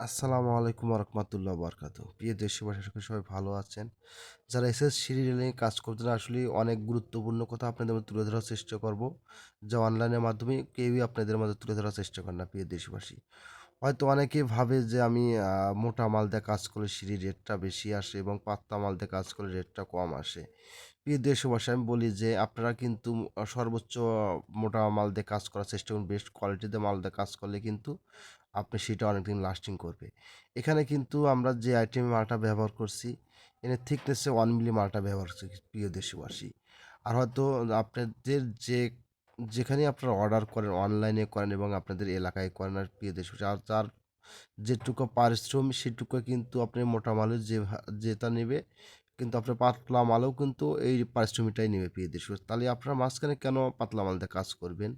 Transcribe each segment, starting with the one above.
আসসালামু আলাইকুম রহমতুল্লাহ বরকাত প্রিয় দেশবাসী সকলে সবাই ভালো আছেন। যারা এসএস নিয়ে কাজ করতেন আসলে অনেক গুরুত্বপূর্ণ কথা আপনাদের মধ্যে তুলে ধরার চেষ্টা করব। যা অনলাইনের মাধ্যমে কেউই আপনাদের মধ্যে তুলে ধরার চেষ্টা করেন না, প্রিয় দেশবাসী। হয়তো অনেকেই ভাবে যে আমি মোটা মাল দিয়ে কাজ করলে সিঁড়ির রেটটা বেশি আসে এবং পাতলা মাল দিয়ে কাজ করলে রেটটা কম আসে। প্রিয় দেশবাসী, আমি বলি যে আপনারা কিন্তু সর্বোচ্চ মোটা মাল দিয়ে কাজ করার চেষ্টা করুন বেস্ট কোয়ালিটিতে মাল দিয়ে কাজ করলে কিন্তু আপনি সেটা অনেকদিন লাস্টিং করবে। এখানে কিন্তু আমরা যে আইটেম মালটা ব্যবহার করছি, এর থিকনেসে ওয়ান মিলি মালটা ব্যবহার করছি, প্রিয় দেশবাসী। আর হয়তো আপনাদের যে যেখানে আপনারা অর্ডার করেন অনলাইনে করেন এবং আপনাদের এলাকায় করেন আর প্রিয় দেশ আর যার যেটুকু পারিশ্রমিক, সেটুকু কিন্তু আপনি মোটা মালের যে যেটা নেবে, কিন্তু আপনার পাতলা মালও কিন্তু এই পারিশ্রমিকটাই নেবে প্রিয় দেশবাসী। তাহলে আপনার মাঝখানে কেন পাতলা মাল দিয়ে কাজ করবেন?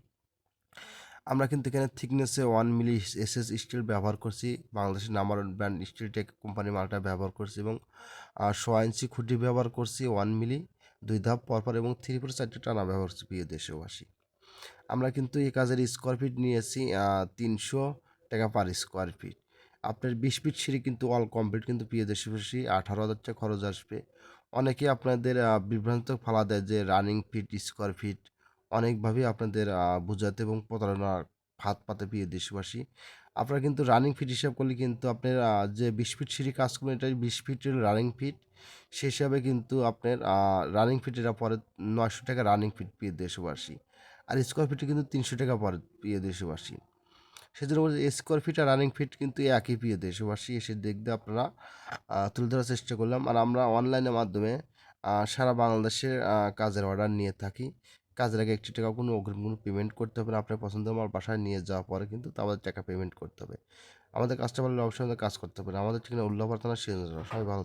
আমরা কিন্তু এখানে থিকনেসে one milli S S steel ব্যবহার করছি, বাংলাদেশের number one brand steel tech company মালটা ব্যবহার করছি এবং সোয়া ইঞ্চি খুঁটি ব্যবহার করছি ওয়ান মিলি দুই ধাপ পরপর এবং থ্রি ফোর চারটে টানা ব্যবহার করছি প্রিয় দেশবাসী। আমরা কিন্তু এই কাজের স্কোয়ার ফিট নিয়েছি তিনশো টাকা পার স্কোয়ার ফিট আপনার বিশ ফিট সিঁড়ি কিন্তু অল কমপ্লিট কিন্তু প্রিয় দেশবাসী, আঠারো হাজার টাকা খরচ আসবে। অনেকে আপনাদের বিভ্রান্ত ফালা দেয় যে রানিং ফিট স্কোয়ার ফিট অনেকভাবেই আপনাদের বোঝাতে এবং প্রতারণার ফাঁদ পাতে প্রিয় দেশবাসী। আপনারা কিন্তু রানিং ফিট হিসাব করলে কিন্তু আপনার যে বিশ ফিট সিঁড়ি কাজ করবেন এটা বিশ ফিটের রানিং ফিট সেই হিসাবে কিন্তু আপনার রানিং ফিটের পরে নয়শো টাকা রানিং ফিট প্রিয় দেশবাসী। আর স্কোয়ার ফিটে কিন্তু তিনশো টাকা পড়ে প্রিয় দেশবাসী। সেজন্য বলছি স্কোয়ার ফিট আর রানিং ফিট কিন্তু একই প্রিয় দেশবাসী। এসে দেখতে আপনারা তুলে ধরার চেষ্টা করলাম। আর আমরা অনলাইনের মাধ্যমে সারা বাংলাদেশের কাজের অর্ডার নিয়ে থাকি। কাজের আগে একটি টাকা কোনো অগ্রিম কোনো পেমেন্ট করতে হবে না। আপনার পছন্দ আমার বাসায় নিয়ে যাওয়ার পরে কিন্তু তা আমাদের টাকা পেমেন্ট করতে হবে। আমাদের কাস্টমারের অবশ্যই কাজ করতে হবে আমাদের ঠিকানা উল্লাপার্তনা সবাই ভালো